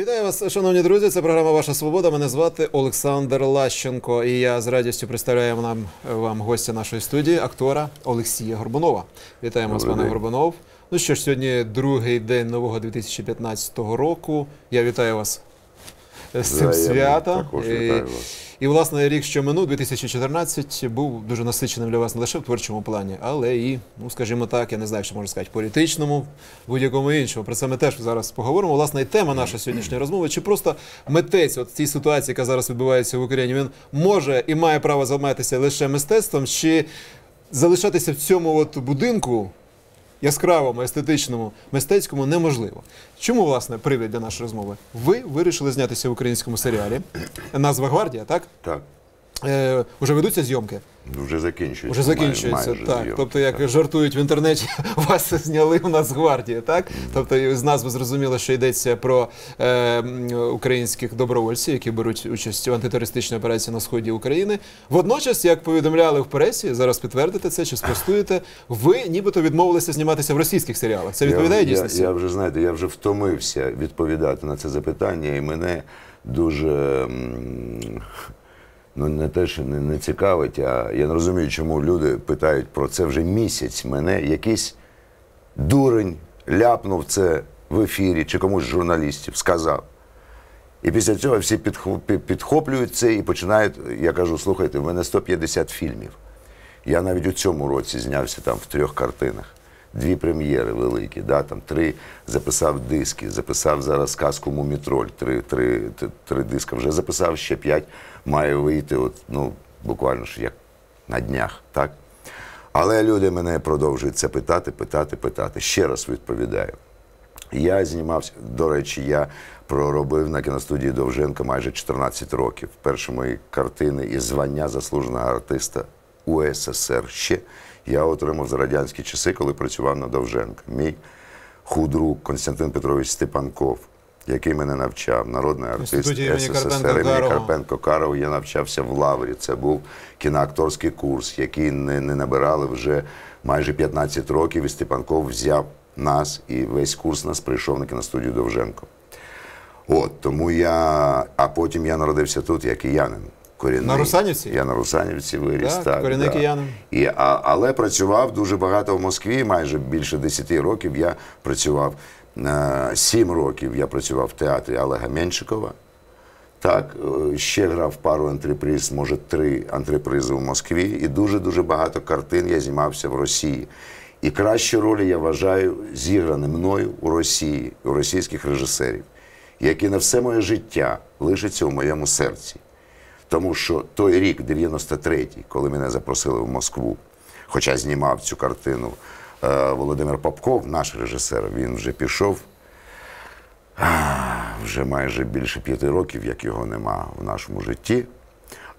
Вітаю вас, шановні друзі. Це програма Ваша Свобода. Мене звати Олександр Лащенко. І я з радістю представляю нам вам гостя нашої студії, актора Олексія Горбунова. Вітаємо вас, пане. Горбунов. Ну що ж, сьогодні другий день нового 2015 року. Я вітаю вас з цим святом. Також вітаю вас. І, власне, рік, що минув, 2014, був дуже насиченим для вас не лише в творчому плані, але і, ну скажімо так, я не знаю, що можна сказати, політичному, будь-якому іншому. Про це ми теж зараз поговоримо. Власне, і тема нашої сьогоднішньої розмови, чи просто митець, от цій ситуації, яка зараз відбувається в Україні, він може і має право займатися лише мистецтвом, чи залишатися в цьому от будинку. Яскравому, естетичному, мистецькому неможливо. Чому, власне, привід для нашої розмови? Ви вирішили знятися в українському серіалі. Назва Гвардія, так? Так, Е, уже ведуться зйомки? вже закінчується. Уже закінчується. майже так. зйомки, Тобто, як так. жартують в інтернеті, вас зняли у нас гвардія, так? Тобто і з назви зрозуміло, що йдеться про е, українських добровольців, які беруть участь у антитерористичній операції на сході України. Водночас, як повідомляли в пресі, зараз підтвердите це чи спростуєте, ви нібито відмовилися зніматися в російських серіалах. Це відповідає я, дійсності? Я, я вже знаєте, я вже втомився відповідати на це запитання, і мене дуже ну не те, що не, не цікавить, а я не розумію, чому люди питають про це вже місяць. Мене якийсь дурень ляпнув це в ефірі чи комусь з журналістів, сказав. І після цього всі підхо- пі- підхоплюють це і починають. Я кажу, слухайте, в мене 150 фільмів. Я навіть у цьому році знявся там в трьох картинах. Дві прем'єри великі, да, там три записав диски, записав зараз казку Мумітроль, три, три, три диска. Вже записав ще п'ять, має вийти, от, ну, буквально ж як на днях, так? Але люди мене продовжують це питати, питати, питати. Ще раз відповідаю. Я знімався, до речі, я проробив на кіностудії Довженка майже 14 років. Перші мої картини і звання заслуженого артиста УССР ще я отримав за радянські часи, коли працював на Довженка. Мій худрук Константин Петрович Степанков, який мене навчав, народний артист СССР імені Карпенко Каров. Я навчався в Лаврі. Це був кіноакторський курс, який не, не набирали вже майже 15 років. І Степанков взяв нас і весь курс нас прийшов на кіностудію Довженко. От тому я. А потім я народився тут, як киянин. Корінний. На Русанівці? Я на Русанівці виріс. Так, Так, корінний киянин. І, а, але працював дуже багато в Москві, майже більше 10 років я працював. Е, Сім років я працював в театрі Олега Меншикова. Так, е, ще грав пару антреприз, може три антрепризи в Москві, і дуже-дуже багато картин я знімався в Росії. І кращі ролі я вважаю зіграні мною у Росії, у російських режисерів, які на все моє життя лишаться у моєму серці. Тому що той рік, 93-й, коли мене запросили в Москву, хоча знімав цю картину Володимир Попков, наш режисер, він вже пішов вже майже більше п'яти років, як його нема в нашому житті.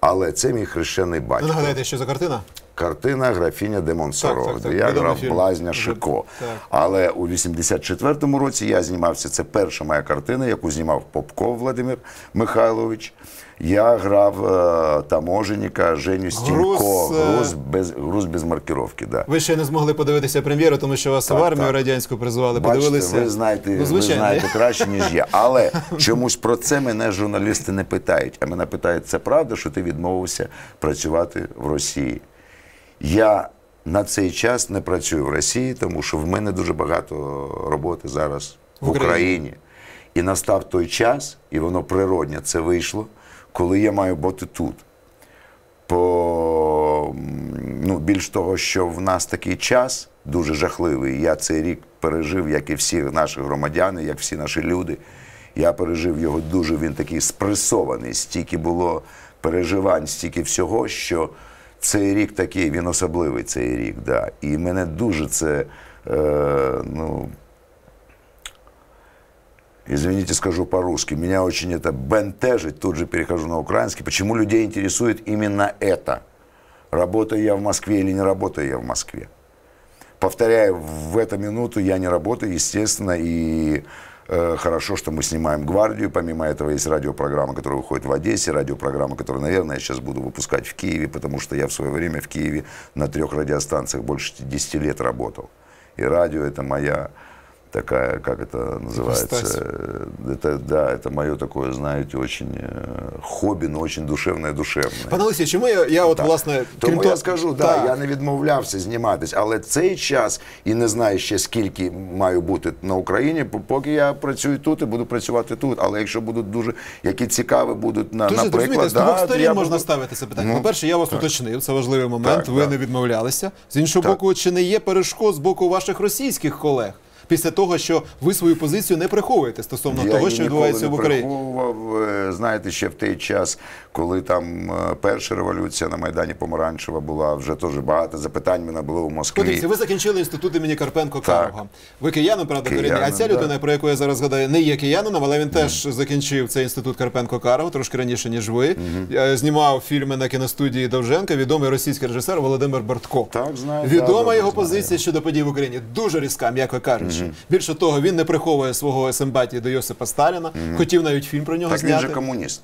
Але це мій хрещений батько. нагадайте, що за картина? Картина графіня де Монсоро, Так, так, так, де я грав фільм. блазня Шико. Але у 84-му році я знімався. Це перша моя картина, яку знімав Попков Владимир Михайлович. Я грав е, таможенника Женю Стінько. Груз, е, Груз без, груз без маркировки. Да. Ви ще не змогли подивитися прем'єру, тому що вас Так, в армію так. радянську призвали. Бачите, подивилися. ви знаєте, ну, ви звичайно. знаєте краще, ніж я. Але чомусь про це мене журналісти не питають. А мене питають, це правда, що ти відмовився працювати в Росії? Я на цей час не працюю в Росії, тому що в мене дуже багато роботи зараз в, В Україні. Україні. І настав той час, і воно природньо це вийшло, коли я маю бути тут. По ну, більш того, що в нас такий час дуже жахливий. Я цей рік пережив, як і всі наші громадяни, як всі наші люди. Я пережив його дуже, він такий спресований, стільки було переживань, стільки всього, що цей рік такий, він особливий цей рік. Да. І мене дуже це, е, ну, Извините, скажу по-русски. Меня очень это бентежит, тут же перехожу на украинский. Почему людей интересует именно это? Работаю я в Москве или не работаю я в Москве? Повторяю, в эту минуту я не работаю, естественно, и э, хорошо, что мы снимаем «Гвардию». Помимо этого есть радиопрограмма, которая выходит в Одессе, радиопрограмма, которую, наверное, я сейчас буду выпускать в Киеве, потому что я в свое время в Киеве на трех радиостанциях больше 10 лет работал. И радио – это моя такая, как это называется, Экстаз. э, это, да, это мое такое, знаете, очень э, хобби, но очень душевное, душевное. Пане Олексій, чому я, я от власне Тому того- я скажу, да, Так. я не відмовлявся зніматись, але цей час і не знаю ще скільки маю бути на Україні, по- поки я працюю тут і буду працювати тут. Але якщо будуть дуже які цікаві будуть на Дуже наприклад, розумієте, з да, двох то сторін я можна буду- ставити це питання. Ну, По-перше, я вас уточнив, це важливий момент. Так, ви так. не відмовлялися. З іншого Так. боку, чи не є перешкод з боку ваших російських колег Після того, що ви свою позицію не приховуєте стосовно Я того, що відбувається в Україні? приховував. Е, Знаєте, ще в той час, коли там е, перша революція на Майдані Помаранчева була, вже теж багато запитань мене було в Москві. Подивіться, ви закінчили інститут імені Карпенко Так. Ви киянин, правда, корінний. А ця людина, да. про яку я зараз згадаю, не є киянином, але він теж закінчив цей інститут Карпенко Карого трошки раніше, ніж ви. Е, Знімав фільми на кіностудії Довженка, відомий російський режисер Володимир Бартко. Так, знаю, Відома його знаю. позиція щодо подій в Україні дуже різка, м'яко кажучи. Більше того, він не приховує свого симпатії до Йосипа Сталіна. Хотів навіть фільм про нього Так він зняти. же комуніст.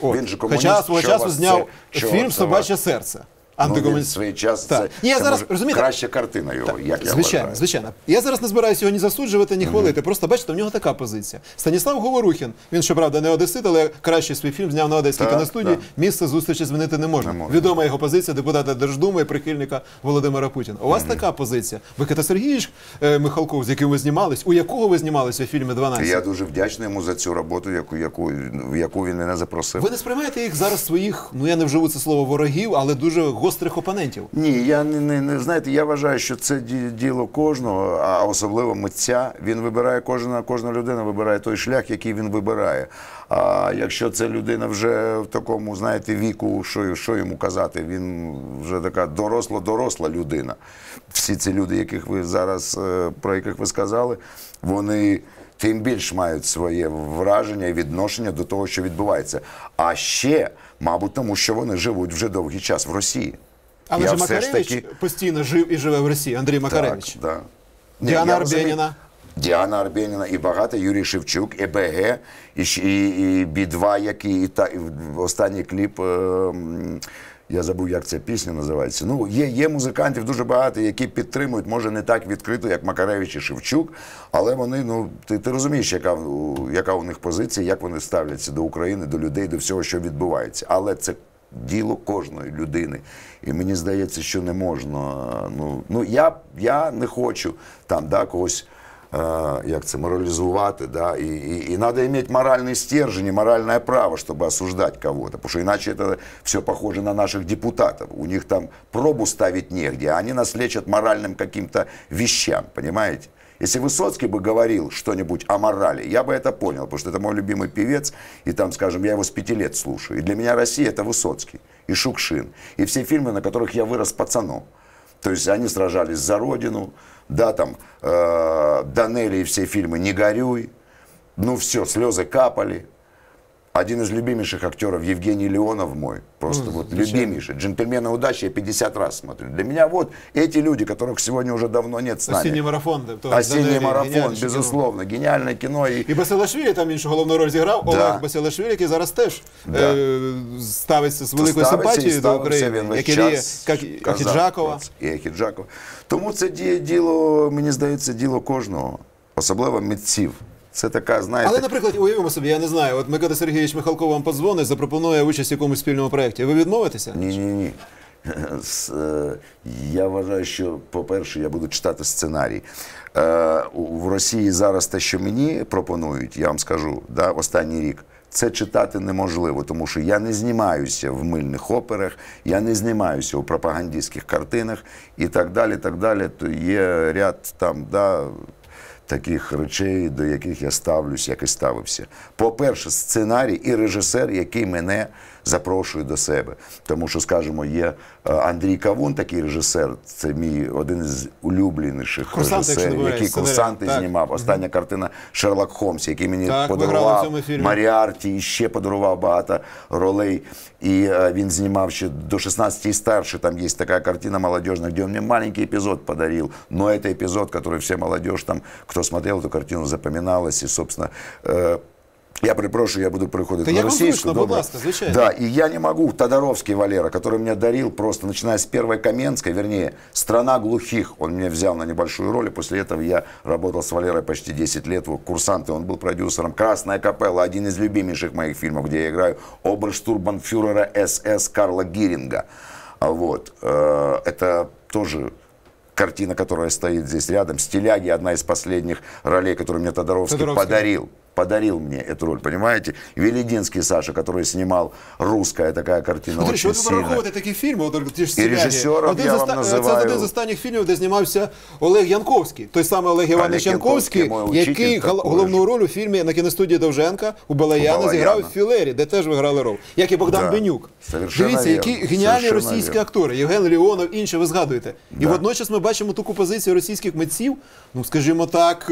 От. Він же комуніст. Хоча свого часу зняв це- фільм Собаче серце. Ну, Антикомуніст- в свій час Так. це, Ні, я це зараз може, розумієте, краща картина його, як я звичайно, вважаю. звичайно. Я зараз не збираюся його ні засуджувати, ні хвалити. Просто бачите, в нього така позиція. Станіслав Говорухін, він щоправда не одесит, але кращий свій фільм зняв на одеській Так, кіностудії. так. Місце зустрічі змінити не можна. Не можна. Відома його позиція депутата Держдуми і прихильника Володимира Путіна. У вас така позиція. Микита Сергійович е, Михалков, з яким ви знімались, у якого ви знімалися у фільмі 12? Я дуже вдячний йому за цю роботу, яку, яку, яку він мене запросив. Ви не сприймаєте їх зараз своїх, ну я не вживу це слово ворогів, але дуже гострих опонентів. Ні, я не, не, не знаєте, я вважаю, що це діло кожного, а особливо митця. Він вибирає кожна, кожна людина вибирає той шлях, який він вибирає. А якщо це людина вже в такому, знаєте, віку, що, що йому казати, він вже така доросла, доросла людина. Всі ці люди, яких ви зараз е, про яких ви сказали, вони. Тим більш мають своє враження і відношення до того, що відбувається. А ще, мабуть, тому що вони живуть вже довгий час в Росії. Але Я ж Макаревич таки- постійно жив і живе в Росії. Андрій Макаревич. Так, да. Діана. Арбєніна. Діана Арбєніна і багато Юрій Шевчук, ЕБГ, і, і, і Бі-2, який і, та, і в- останній кліп. е, я забув, як ця пісня називається. Ну, є, є музикантів дуже багато, які підтримують, може не так відкрито, як Макаревич і Шевчук, але вони, ну, ти, ти розумієш, яка, яка у них позиція, як вони ставляться до України, до людей, до всього, що відбувається. Але це діло кожної людини. І мені здається, що не можна. Ну, ну я, я не хочу там да, когось. Як це морализовать, да, и, и, и надо иметь моральный стержень и моральное право, чтобы осуждать кого-то, потому что иначе это все похоже на наших депутатов. У них там пробу ставить негде, а они нас лечат моральным каким-то вещам, понимаете? Если Высоцкий бы говорил что-нибудь о морали, я бы это понял, потому что это мой любимый певец, и там, скажем, я его с пяти лет слушаю. И для меня Россия это Высоцкий и Шукшин, и все фильмы, на которых я вырос пацаном. То есть они сражались за родину, да, там, э, Данелли и все фильмы «Не горюй», ну все, слезы капали. Один из любимейших актеров Евгений Леонов мой, просто вот любимейший. «Джентльмены удачи» я 50 раз смотрю. Для меня вот эти люди, которых сегодня уже давно нет с нами. Осінній марафон. тобто Осенний Данелі, марафон, геніальне кіно. безусловно, гениальное кино. И І Басилашвілі там іншу головну роль зіграв. Олег Басилашвілі, який зараз теж Да. е, ставиться з великою ставиться і симпатією до ставився України, він весь як і Рія, час, як і казав Ахіджакова. про це. І Ахіджакова. Тому це ді- діло, мені здається, діло кожного, особливо митців. Це така, знаєте, Але, наприклад, уявимо собі, я не знаю, от Микита Сергійович Михалков вам подзвонить, запропонує участь в якомусь спільному проєкті. Ви відмовитеся? Ні, ні, ні. Е, Я вважаю, що, по-перше, я буду читати сценарій. Е, В Росії зараз те, що мені пропонують, я вам скажу, да, останній рік. Це читати неможливо, тому що я не знімаюся в мильних операх, я не знімаюся у пропагандистських картинах і так далі. так далі. То є ряд там, да, таких речей, до яких я ставлюсь, як і ставився. По-перше, сценарій і режисер, який мене запрошує до себе. Тому що, скажімо, є е, Андрій Кавун, такий режисер, це мій один із улюбленіших «Курсанти», якщо не режисерів, помиляюсь, який сценарій. курсанти Так. знімав. Остання картина Шерлок Холмс, який мені Так, ви грали в подарував цьому фільмі. Маріарті і ще подарував багато ролей. І е, він знімав ще до 16 і старше. Там є така картина молодежна, где он мне маленький эпизод подарил. Но это эпизод, который вся молодежь там, смотрел эту картину, запоминалась. И, собственно, э, Я перепрошую, я буду переходити Та на російську. будь добре? ласка, звичайно. Да, и я не могу. Тодоровский Валера, который мне дарил просто, начиная с первой Каменской, вернее, «Страна глухих». Он меня взял на небольшую роль, и после этого я работал с Валерой почти 10 лет. Вот, курсанты, он был продюсером. «Красная капелла» – один из любимейших моих фильмов, где я играю оберштурбанфюрера СС Карла Гиринга. Вот. Э, Это тоже картина, которая стоит здесь рядом. «Стиляги» – одна из последних ролей, которую мне Тодоровский, Тодоровский. подарил подарил мне эту роль, понимаете? Велидинский Саша, который снимал «Русская» такая картина речі, очень от ви сильная. пораховуєте такі фільми, от ті ж І режисером Один я вам оста- називаю- Це один з останніх фільмів, де знімався Олег Янковський. Той самий Олег Іванович Янковський, Янковський, мой який гол- головну роль у фільмі на кіностудії Довженка у Балаяна зіграв в Філері, де теж ви грали роль. Як і Богдан Да, Бенюк. совершенно Дивіться, які геніальні совершенно російські вірно. актори. Євген Леонов, інші ви згадуєте. І Да. водночас ми бачимо таку позицію російських митців, ну скажімо так.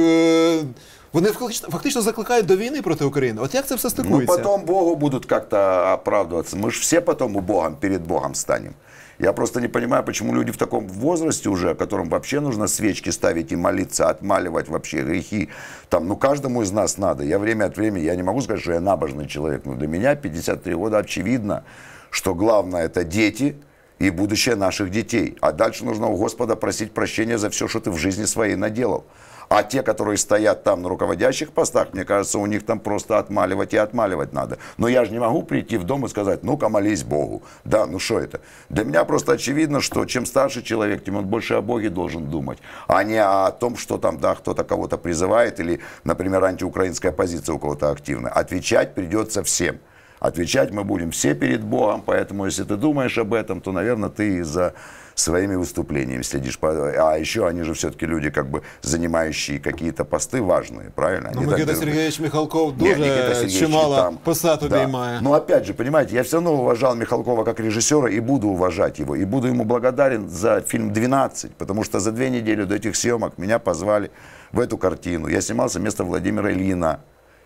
е, Вони фактично, фактично закликають до війни проти України. От як це все Ну, стикується? потом Богу будут как-то оправдываться. Мы же все потом у Богом, перед Богом станем. Я просто не понимаю, почему люди в таком возрасте уже, которым вообще нужно свечки ставить и молиться, отмаливать вообще грехи. Там, ну, каждому из нас надо. Я время от времени, я не могу сказать, что я набожный человек, но для меня 53 года очевидно, что главное это дети и будущее наших детей. А дальше нужно у Господа просить прощения за все, что ты в жизни своей наделал. А те, которые стоят там на руководящих постах, мне кажется, у них там просто отмаливать и отмаливать надо. Но я же не могу прийти в дом и сказать, ну-ка молись Богу. Да, ну что это? Для меня просто очевидно, что чем старше человек, тем он больше о Боге должен думать, а не о том, что там, да, кто-то кого-то призывает или, например, антиукраинская позиция у кого-то активная. Отвечать придется всем. Отвечать мы будем все перед Богом, поэтому если ты думаешь об этом, то, наверное, ты и за своими выступлениями следишь. По- А еще они же все-таки люди, как бы занимающие какие-то посты важные, правильно? Ну, Они Микита так говорят. Сергійович Михалков Не, Никита дуже Сергеевич чимало там. посад Да. обіймає. Но опять же, понимаете, я все равно уважал Михалкова как режиссера и буду уважать его. И буду ему благодарен за фильм «12», потому что за две недели до этих съемок меня позвали в эту картину. Я снимался вместо Владимира Ильина,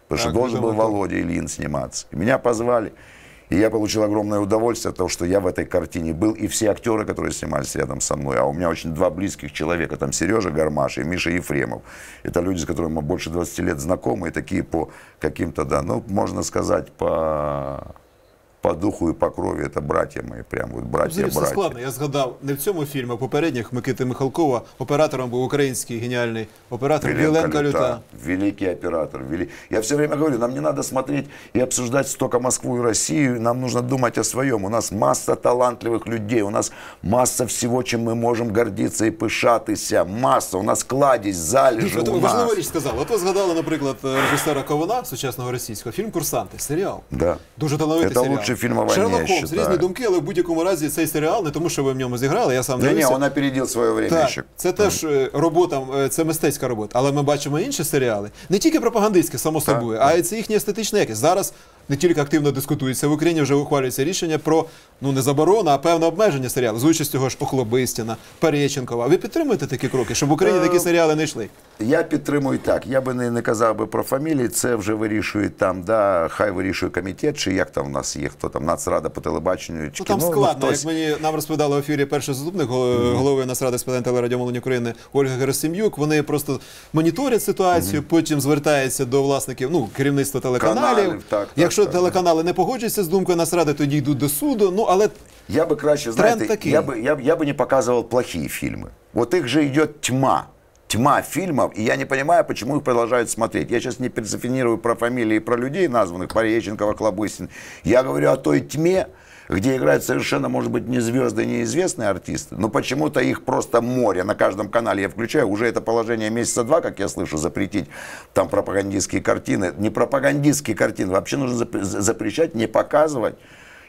потому что Так, должен был это вот- Володя Ильин сниматься. И меня позвали. И я получил огромное удовольствие от того, что я в этой картине был, и все актеры, которые снимались рядом со мной. А у меня очень два близких человека, там Сережа Гармаш и Миша Ефремов. Это люди, с которыми мы больше 20 лет знакомы, и такие по каким-то, да, ну, можно сказать, по, по духу и по крови, это братья мои, прям вот Взагалі все братья-братья. складно. Я згадав не в цьому фільмі, а попередніх Микити Михалкова. Оператором був український геніальний оператор Віленка Люта. Великий оператор. вели- Я все время говорю, нам не надо смотреть и обсуждать столько Москву и Россию, нам нужно думать о своем. У нас масса талантливых людей, у нас масса всего, чем мы можем гордиться и пишатися. Масса, у нас кладезь, залежи От у ви важливу нас. річ сказали. От ви згадали, наприклад, режисера Кована, сучасного російського, фільм Курсанти, серіал. Да. Дуже талановитий Це серіал. лучший фільм о Шерлок я Холмс, считаю. різні думки, але в будь-якому разі цей серіал, не тому, що ви в ньому зіграли, я сам Не, ні, дивився. он опередил свое время Так, ще. це теж е, робота, е, це мистецька робота. Але ми бачимо інші серіали, не тільки пропагандистські, само собою, а й це їхня естетична якість. Зараз не тільки активно дискутується в Україні, вже ухвалюється рішення про ну не заборону, а певне обмеження серіалу з участю того ж Охлобистіна, Переченкова. Ви підтримуєте такі кроки, щоб в Україні такі серіали не йшли? Я підтримую так. Я би не, не казав би про фамілії, це вже вирішує там, да, хай вирішує комітет, чи як там в нас є, хто там, Нацрада по телебаченню, чи Ну там кіно, складно, хтось. як мені нам розповідали в ефірі перший заступник гол- голови Нацради з питань телерадіомовлення України Ольга Герасим'юк. Вони просто моніторять ситуацію, потім звертаються до власників, ну керівництва телеканалів. Каналів, так, так, Якщо так. телеканали не погоджуються з думкою Нацради, тоді йдуть до суду. Ну але Я бы краще, Тренд знаете, такий. я бы, я, б- я бы не показывал плохие фильмы. Вот их же идет тьма. Тьма фильмов, и я не понимаю, почему их продолжают смотреть. Я сейчас не персофинирую про фамилии, про людей, названных Пореченкова, Клобысин. Я говорю о той тьме, где играют совершенно, может быть, не звезды, неизвестные артисты, но почему-то их просто море. На каждом канале я включаю. Уже это положение месяца два, как я слышу, запретить там пропагандистские картины. Не пропагандистские картины, вообще нужно запре- запрещать, не показывать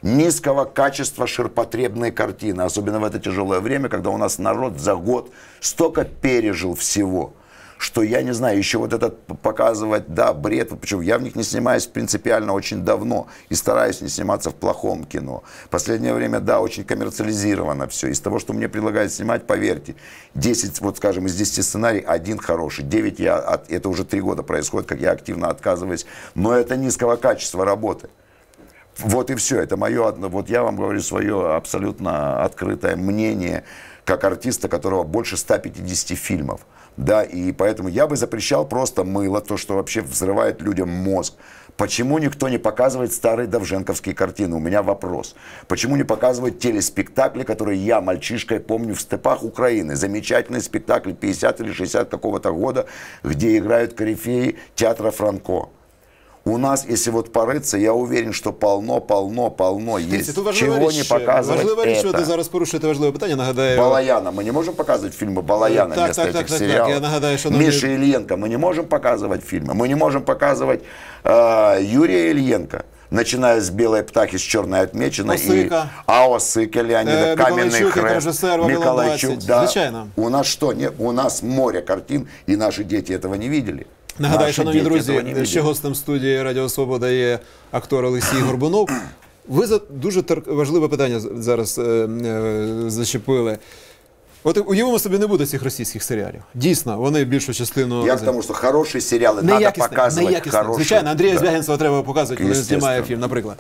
низкого качества ширпотребные картины, особенно в это тяжелое время, когда у нас народ за год столько пережил всего, что я не знаю, еще вот этот показывать, да, бред, почему я в них не снимаюсь принципиально очень давно и стараюсь не сниматься в плохом кино. Последнее время, да, очень коммерциализировано все. Из того, что мне предлагают снимать, поверьте, 10, вот скажем, из 10 сценарий, один хороший, 9 я, от- это уже 3 года происходит, как я активно отказываюсь, но это низкого качества работы. Вот и все. Это мое, вот я вам говорю свое абсолютно открытое мнение, как артиста, которого больше 150 фильмов. Да, и поэтому я бы запрещал просто мыло, то, что вообще взрывает людям мозг. Почему никто не показывает старые довженковские картины? У меня вопрос. Почему не показывают телеспектакли, которые я мальчишкой помню в степах Украины? Замечательный спектакль 50 или 60 какого-то года, где играют корифеи театра Франко. У нас, если вот порыться, я уверен, что полно, полно, полно Дивіться, есть. тут важлива Чего річ, не показывать важлива річ, що это? ви зараз порушуєте важливе питання. Нагадаю, Балаяна. Мы не можем показывать фильмы Балаяна Так, вместо так, этих так, так, так. сериалов. Я нагадаю, шановні- Миша Ильенко. Мы не можем показывать фильмы. Мы не можем показывать э, Юрия Ильенко. Начиная с «Белой птахи» с черной отмеченой. Осыка. И, а Осыка Леонида, Э, «Каменный Миколайчук, хребет», режиссер «Вавилон Миколайчук, 20». да. Звичайно. У нас что? Нет, у нас море картин, и наши дети этого не видели. Нагадаю, Наши шановні дети этого не друзі, видели. ще гостем студії Радіо Свобода є актор Олексій Горбунов. Ви за дуже тер- важливе питання з- зараз е, е, зачепили. От уявимо собі, не буде цих російських серіалів. Дійсно, вони більшу частину. Я к тому, что хорошие сериалы надо неякісне, показывать. неякісне. хорошие. Звичайно, Андрія Да. Звягінцева треба показувати, коли він Естественно. знімає фільм, наприклад.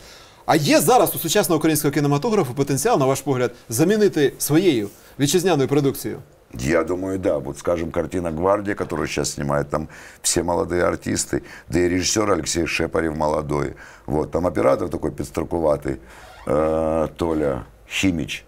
А є зараз у сучасного українського кінематографу потенціал, на ваш погляд, замінити своєю вітчизняною продукцією. Я думаю, да. Вот, скажем, картина «Гвардия», которую сейчас снимают, там все молодые артисты, да и режиссер Алексей Шепарев молодой. Вот, там оператор такой подстроковатый, э, Толя Химич.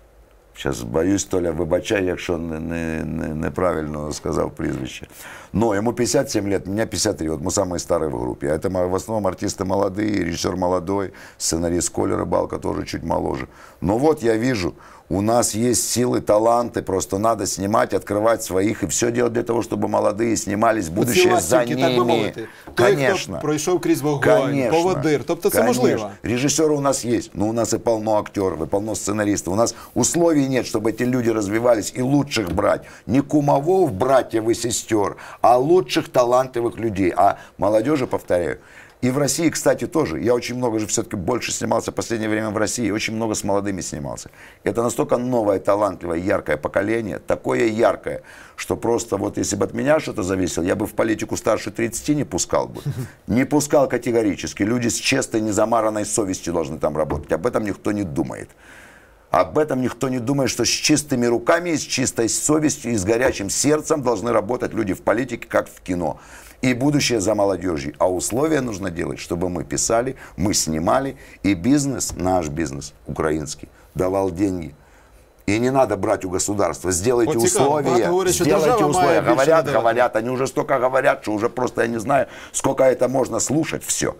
Сейчас боюсь, Толя, вибачай, якщо не, не, не, неправильно сказав прізвище. Но ему 57 лет, мне 53, вот мы самые старые в группе. А это в основном артисты молодые, режиссер молодой, сценарист Коля Рыбалка тоже чуть моложе. Но вот я вижу, у нас есть силы, таланты, просто надо снимать, открывать своих и все делать для того, чтобы молодые снимались, будущее Оці за ластівки, так би ними. мовити. Той, Конечно. хто пройшов крізь вогонь, Конечно. поводир. Тобто це Конечно. можливо. Режиссеры у нас есть, но у нас и полно актеров, и полно сценаристов. У нас условий нет, чтобы эти люди развивались и лучших брать. Не кумовов, братьев и сестер, а лучших талантливых людей. А молодежи, повторяю, и в России, кстати, тоже. Я очень много же все-таки больше снимался в последнее время в России. Очень много с молодыми снимался. Это настолько новое, талантливое, яркое поколение. Такое яркое, что просто вот если бы от меня что-то зависело, я бы в политику старше 30 не пускал бы. Не пускал категорически. Люди с чистой, незамаранной совестью должны там работать. Об этом никто не думает. Об этом никто не думает, что с чистыми руками, с чистой совестью и с горячим сердцем должны работать люди в политике, как в кино И будущее за молодежью. А условия нужно делать, чтобы мы писали, мы снимали, и бизнес, наш бизнес, украинский, давал деньги. И не надо брать у государства. Сделайте Вот цікаво. условия. Багато говорять, що сделайте держава має условия. більше Говорят, надавати. говорят. Они уже столько говорят, что уже просто я не знаю, сколько это можно слушать все.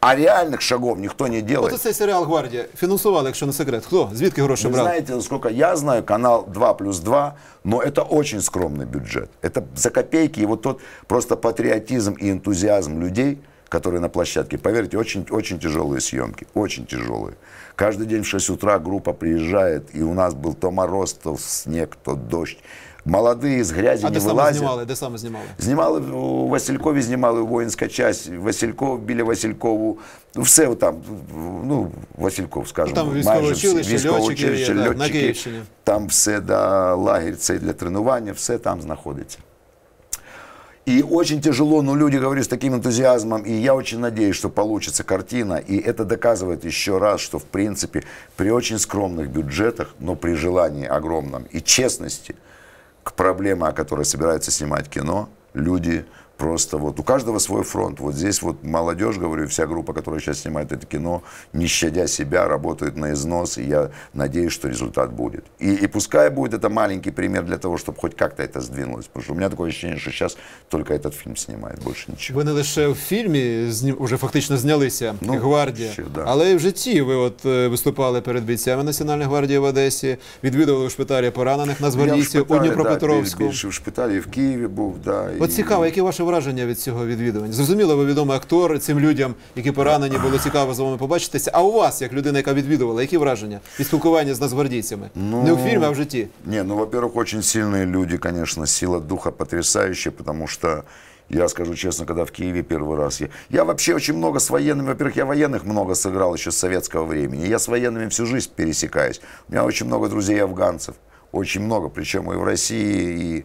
А реальных шагов никто не делает. От цей серіал Гвардія фінансували, якщо не секрет. Хто? Звідки гроші Вы брали? знаете, насколько я знаю, канал 2 плюс 2, но это очень скромный бюджет. Это за копейки. И вот тот просто патриотизм и энтузиазм людей, которые на площадке, поверьте, очень, очень тяжелые съемки, очень тяжелые. Каждый день в 6 утра группа приезжает, и у нас был то мороз, то снег, то дождь. Молодые из грязи А не де саме вылазят. знімали? Де саме знімали? Знімали у Василькові, знімали воїнська часть, Васильков біля Василькову. Ну, все там, ну, Васильков, скажімо. Ну, там військове майже всі. училище, військове льотчики є, училище, да, на льотчики. Київщині. Там все, да, лагерь цей для тренування, все там знаходиться. И очень тяжело, но люди говорят с таким энтузиазмом, и я очень надеюсь, что получится картина. И это доказывает еще раз, что в принципе при очень скромных бюджетах, но при желании огромном и честности к проблеме, о которой собираются снимать кино, люди просто вот у каждого свой фронт. Вот здесь вот молодежь, говорю, вся группа, которая сейчас снимает это кино, не щадя себя, работает на износ, и я надеюсь, что результат будет. И, и пускай будет это маленький пример для того, чтобы хоть как-то это сдвинулось. Потому что у меня такое ощущение, что сейчас только этот фильм снимает, больше ничего. Ви не лише в фільмі зні... вже фактично знялися Ну, Гвардія, ще, да. але і в житті ви от е, виступали перед бійцями Національної гвардії в Одесі, відвідували у шпиталі поранених Я в нацгвардійців у шпиталі, Дніпропетровську. Да, більше в шпиталі в Києві був, да. От і- цікаво, які ваші враження від цього відвідування? Зрозуміло, ви відомий актор цим людям, які поранені, було цікаво з вами побачитися. А у вас, як людина, яка відвідувала, які враження від спілкування з нацгвардійцями? Не у фільмі, а в житті. Не, ну, во-первых, очень сильные люди, конечно, сила духа потрясающая, потому что я скажу честно, когда в Киеве первый раз, я, я вообще очень много с военными, во-первых, я военных много сыграл еще с советского времени, я с военными всю жизнь пересекаюсь. У меня очень много друзей афганцев, очень много, причем и в России, и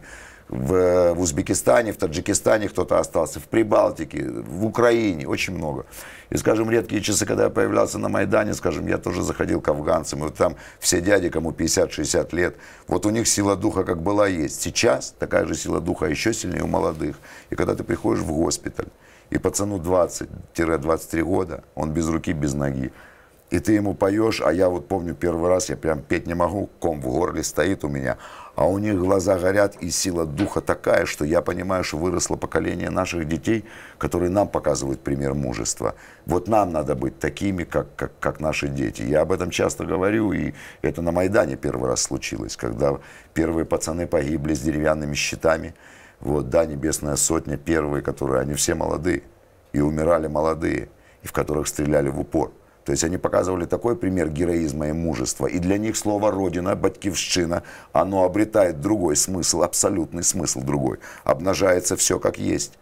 в, в Узбекистане, в Таджикистане кто-то остался, в Прибалтике, в Украине, очень много. И, скажем, редкие часы, когда я появлялся на Майдане, скажем, я тоже заходил к афганцам, и вот там все дяди, кому 50-60 лет, вот у них сила духа как была есть. Сейчас такая же сила духа еще сильнее у молодых. И когда ты приходишь в госпиталь, и пацану 20-23 года, он без руки, без ноги. И ты ему поешь, а я вот помню первый раз, я прям петь не могу, ком в горле стоит у меня, а у них глаза горят, и сила духа такая, что я понимаю, что выросло поколение наших детей, которые нам показывают пример мужества. Вот нам надо быть такими, как, как, как наши дети. Я об этом часто говорю, и это на Майдане первый раз случилось, когда первые пацаны погибли с деревянными щитами. Вот, да, Небесная Сотня, первые, которые, они все молодые, и умирали молодые, и в которых стреляли в упор. То есть они показывали такой пример героизма и мужества. И для них слово «родина», «батькивщина», оно обретает другой смысл, абсолютный смысл другой. Обнажается все как есть.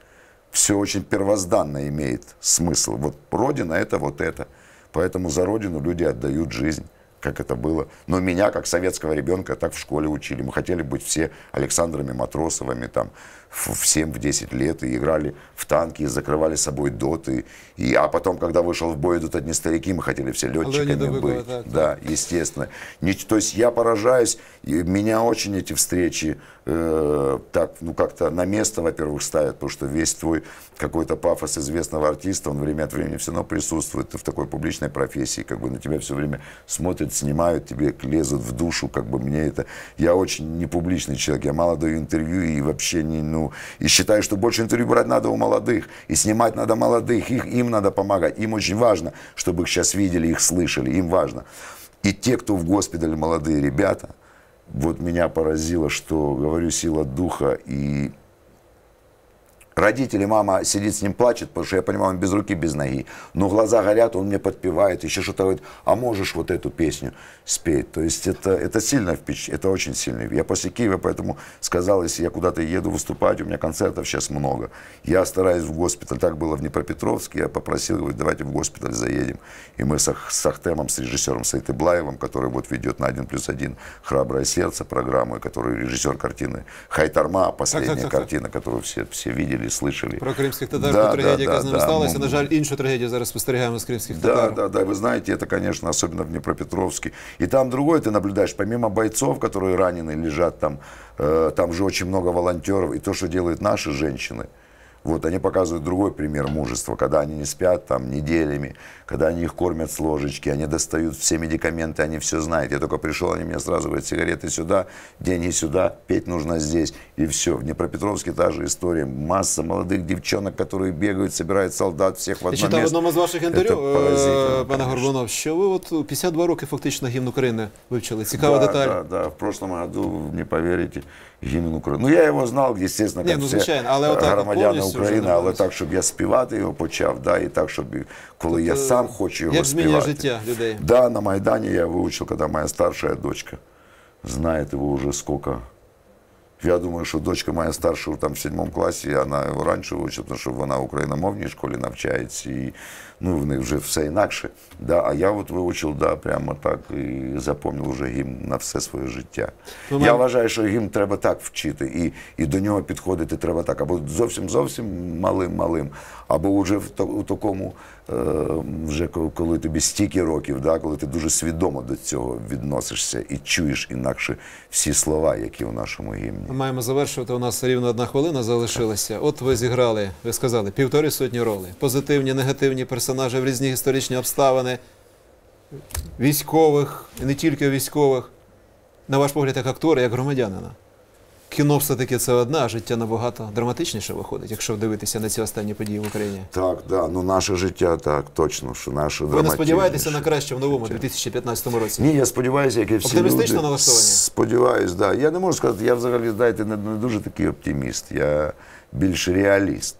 Все очень первозданно имеет смысл. Вот родина – это вот это. Поэтому за родину люди отдают жизнь как это было. Но меня, как советского ребенка, так в школе учили. Мы хотели быть все Александрами Матросовыми, там, в 7-10 лет, и играли в танки, и закрывали собой доты. И, а потом, когда вышел в бой, идут одни старики, мы хотели все летчиками Леонида быть. Быкова, так, да, естественно. Не- то есть я поражаюсь, и меня очень эти встречи э, так, ну, как-то на место, во-первых, ставят, потому что весь твой какой-то пафос известного артиста, он время от времени все равно присутствует. Ты в такой публичной профессии, как бы на тебя все время смотрят, снимают, тебе лезут в душу, как бы мне это... Я очень непубличный человек, я мало даю интервью и вообще не, ну... И считаю, что больше интервью брать надо у молодых, и снимать надо молодых, их, им надо помогать. Им очень важно, чтобы их сейчас видели, их слышали, им важно. И те, кто в госпитале, молодые ребята, вот меня поразило, что, говорю, сила духа и Родители, мама сидит с ним, плачет, потому что я понимаю, он без руки, без ноги. Но глаза горят, он мне подпевает, еще что-то говорит, а можешь вот эту песню спеть? То есть это, это сильно впечатляет, это очень сильно. Я после Киева, поэтому сказал, если я куда-то еду выступать, у меня концертов сейчас много. Я стараюсь в госпиталь, так было в Днепропетровске, я попросил, говорю, давайте в госпиталь заедем. И мы с, с Ахтемом, с режиссером Сайтыблаевым, который вот ведет на один плюс один «Храброе сердце» программу, и который режиссер картины Хайтарма, последняя так, так. картина, которую все, все видели, слышали. Про кримських татар, Да, про трагедію, да, яка да, з ними да. сталася. Ну, На жаль, іншу трагедію зараз спостерігаємо з кримських Да, татар. да, да, вы знаете, это, конечно, особенно в Днепропетровске. И там другое ты наблюдаешь, помимо бойцов, которые ранены, лежат там, э, там же очень много волонтеров. И то, что делают наши женщины, вот они показывают другой пример мужества, когда они не спят там неделями, когда они их кормят с ложечки, они достают все медикаменты, они все знают. Я только пришел, они мне сразу говорят, сигареты сюда, деньги сюда, петь нужно здесь. И все. В Днепропетровске та же история. Масса молодых девчонок, которые бегают, собирают солдат всех в Я одно читав в место. одному з ваших інтерв'ю, Это поразительно, е, пане конечно. Горбунов, що ви от у 52 роки фактично гімн України вивчили. Цікава да, деталь. Да, да, в прошлом году, не поверите, гімн України. Ну, я його знав, звісно, як ну, звичайно, але отак громадяни України, але так, щоб я співати його почав, да, і так, щоб коли я Тобто, сам хочу його як змінює співати. життя людей. Да, на Майдані я вивчив, коли моя старша дочка Знаєте, ви вже сколько. Я думаю, що дочка моя старша там в сьомому класі, вона його раніше вивчила, тому що вона в україномовній школі навчається, і ну, в них вже все інакше. Да, а я от вивчив, да, прямо так і запам'ятав вже гімн на все своє життя. Ми Я вважаю, що гімн треба так вчити, і, і до нього підходити треба так, або зовсім зовсім малим малим, або вже в, у такому, е, вже коли тобі стільки років, да, коли ти дуже свідомо до цього відносишся і чуєш інакше всі слова, які у нашому гімні. Ми маємо завершувати. У нас рівно одна хвилина залишилася. От ви зіграли, ви сказали, півтори сотні ролей. Позитивні, негативні персонажі в різні історичні обставини, військових, і не тільки військових. На ваш погляд, як актора, як громадянина. Кіно все-таки це одне, а життя набагато драматичніше виходить, якщо дивитися на ці останні події в Україні. Так, да, ну наше життя так, точно, що наше Ви не сподіваєтеся на краще в новому 2015 році? Ні, я сподіваюся, як і всі Оптимістично люди. налаштовані? Сподіваюсь, да. Я не можу сказати, я взагалі, знаєте, не, не дуже такий оптиміст, я більш реаліст.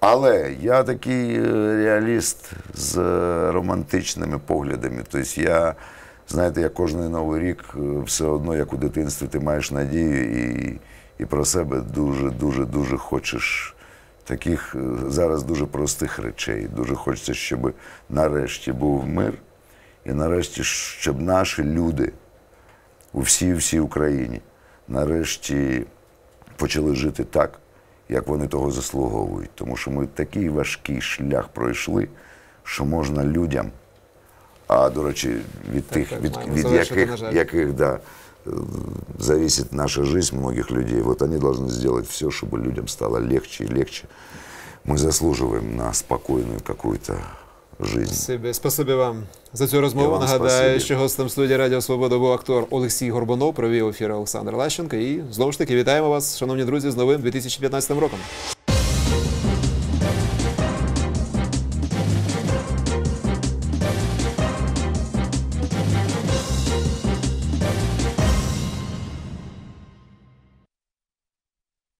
Але я такий е, реаліст з е, романтичними поглядами. Тобто я, знаєте, я кожен новий рік е, все одно, як у дитинстві, ти маєш надію і, і про себе дуже, дуже, дуже хочеш таких е, зараз дуже простих речей. Дуже хочеться, щоб нарешті був мир, і нарешті, щоб наші люди у всій всій Україні нарешті почали жити так, як вони того заслуговують. Тому що ми такий важкий шлях пройшли, що можна людям, а до речі, від тих, так, від, маємо від завершити, яких, на жаль. яких да, э, зависит наша жизнь многих людей, вот они должны сделать все, чтобы людям стало легче и легче. мы заслуживаем на спокойную какую-то жизнь. Спасибі, спасибі вам за цю розмову. вам Нагадаю, спасибі. що гостем студії Радіо Свобода був актор Олексій Горбунов, провів ефір Олександр Лащенко. І знову ж таки вітаємо вас, шановні друзі, з новим 2015 роком.